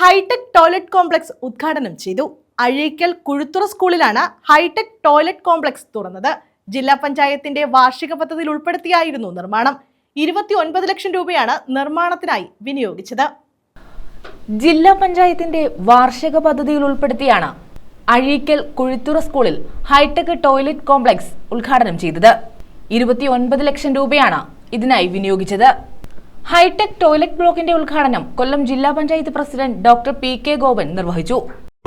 Hi tech toilet complex ഉദ്ഘാടനം ചെയ്തു. അഴീക്കൽ കുഴുത്തുറ സ്കൂളിലാണ് ഹൈടെക് ടോയ്ലറ്റ് കോംപ്ലക്സ് തുറന്നത്. ജില്ലാ പഞ്ചായത്തിന്റെ വാർഷിക പദ്ധതിയിൽ ഉൾപ്പെടുത്തിയായിരുന്നു നിർമ്മാണം. ഇരുപത്തി ഒൻപത് ലക്ഷം രൂപയാണ് നിർമ്മാണത്തിനായി വിനിയോഗിച്ചത്. ജില്ലാ പഞ്ചായത്തിന്റെ വാർഷിക പദ്ധതിയിൽ ഉൾപ്പെടുത്തിയാണ് അഴീക്കൽ കുഴിത്തുറ സ്കൂളിൽ ഹൈടെക് ടോയ്ലറ്റ് കോംപ്ലക്സ് ഉദ്ഘാടനം ചെയ്തത്. ഇരുപത്തിയൊൻപത് ലക്ഷം രൂപയാണ് ഇതിനായി വിനിയോഗിച്ചത്. ഹൈടെക് ടോയ്ലറ്റ് ബ്ലോക്കിന്റെ ഉദ്ഘാടനം കൊല്ലം ജില്ലാ panchayat president doctor P K Gopan നിർവഹിച്ചു.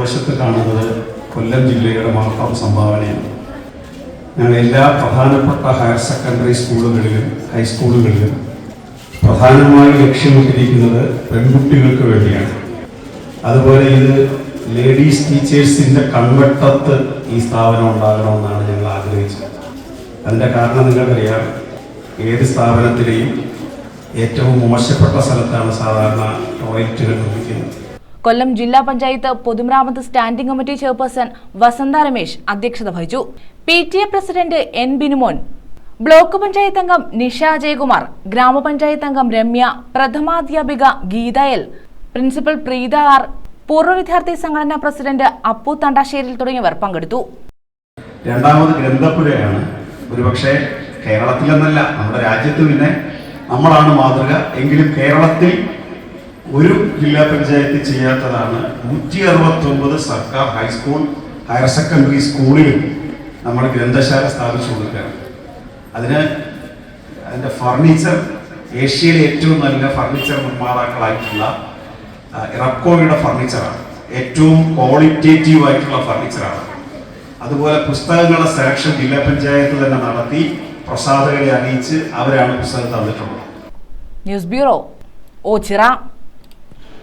വശത്ത് കാണുന്നത് കൊല്ലം ജില്ലയുടെ മാത്രം സംഭാവനയാണ്. ഞങ്ങൾ എല്ലാ പ്രധാനപ്പെട്ട ഹയർ സെക്കൻഡറി സ്കൂളുകളിലും ഹൈസ്കൂളുകളിലും പ്രധാനമായി ലക്ഷ്യമിട്ടിരിക്കുന്നത് പെൺകുട്ടികൾക്ക് വേണ്ടിയാണ്. അതുപോലെ ഇത് ലേഡീസ് ടീച്ചേഴ്സിന്റെ കൺവെട്ടത്ത് ഈ സ്ഥാപനം ഉണ്ടാകണമെന്നാണ് ഞങ്ങൾ ആഗ്രഹിച്ചത്. അതിന്റെ കാരണം നിങ്ങൾക്കറിയാം ഏത് സ്ഥാപനത്തിലെയും ഏറ്റവും മോശപ്പെട്ട സ്ഥലത്താണ് സാധാരണ ടോയ്ലറ്റുകൾ നിർമ്മിക്കുന്നത്. കൊല്ലം ജില്ലാ പഞ്ചായത്ത് പൊതുമരാമത്ത് standing committee chairperson Vasantha Ramesh അധ്യക്ഷത വഹിച്ചു. P T A president N Binumon block panchayat അംഗം നിഷ ജയകുമാർ ഗ്രാമപഞ്ചായത്ത് അംഗം Ramya പ്രഥമാധ്യാപിക Geetha L principal Preetha R പൂർവ വിദ്യാർത്ഥി സംഘടനാ പ്രസിഡന്റ് അപ്പു തണ്ടാശ്ശേരിൽ തുടങ്ങിയവർ പങ്കെടുത്തു. രണ്ടാമത് ഗ്രന്ഥപ്പുരയാണ്. ഒരുപക്ഷെ കേരളത്തിലെന്നല്ല നമ്മുടെ രാജ്യത്ത് പിന്നെ നമ്മളാണ് മാതൃക. എങ്കിലും കേരളത്തിൽ ഒരു ജില്ലാ പഞ്ചായത്ത് ചെയ്യാത്തതാണ് നൂറ്റി അറുപത്തി ഒമ്പത് സർക്കാർ ഹൈസ്കൂൾ ഹയർ സെക്കൻഡറി സ്കൂളിലും നമ്മൾ ഗ്രന്ഥശാല സ്ഥാപിച്ചു കൊടുക്കുകയാണ്. അതിന് അതിന്റെ ഫർണിച്ചർ ഏഷ്യയിലെ ഏറ്റവും നല്ല ഫർണിച്ചർ നിർമ്മാതാക്കളായിട്ടുള്ള ഇറക്കോയുടെ ഫർണിച്ചറാണ് ഏറ്റവും ക്വാളിറ്റേറ്റീവ് ആയിട്ടുള്ള ഫർണിച്ചറാണ് അതുപോലെ പുസ്തകങ്ങളുടെ സെലക്ഷൻ ജില്ലാ പഞ്ചായത്ത് തന്നെ നടത്തി. പ്രസാധകരെ അറിയിച്ച് അവരാണ് പുസ്തകം തന്നിട്ടുള്ളത്. News bureau Ochira.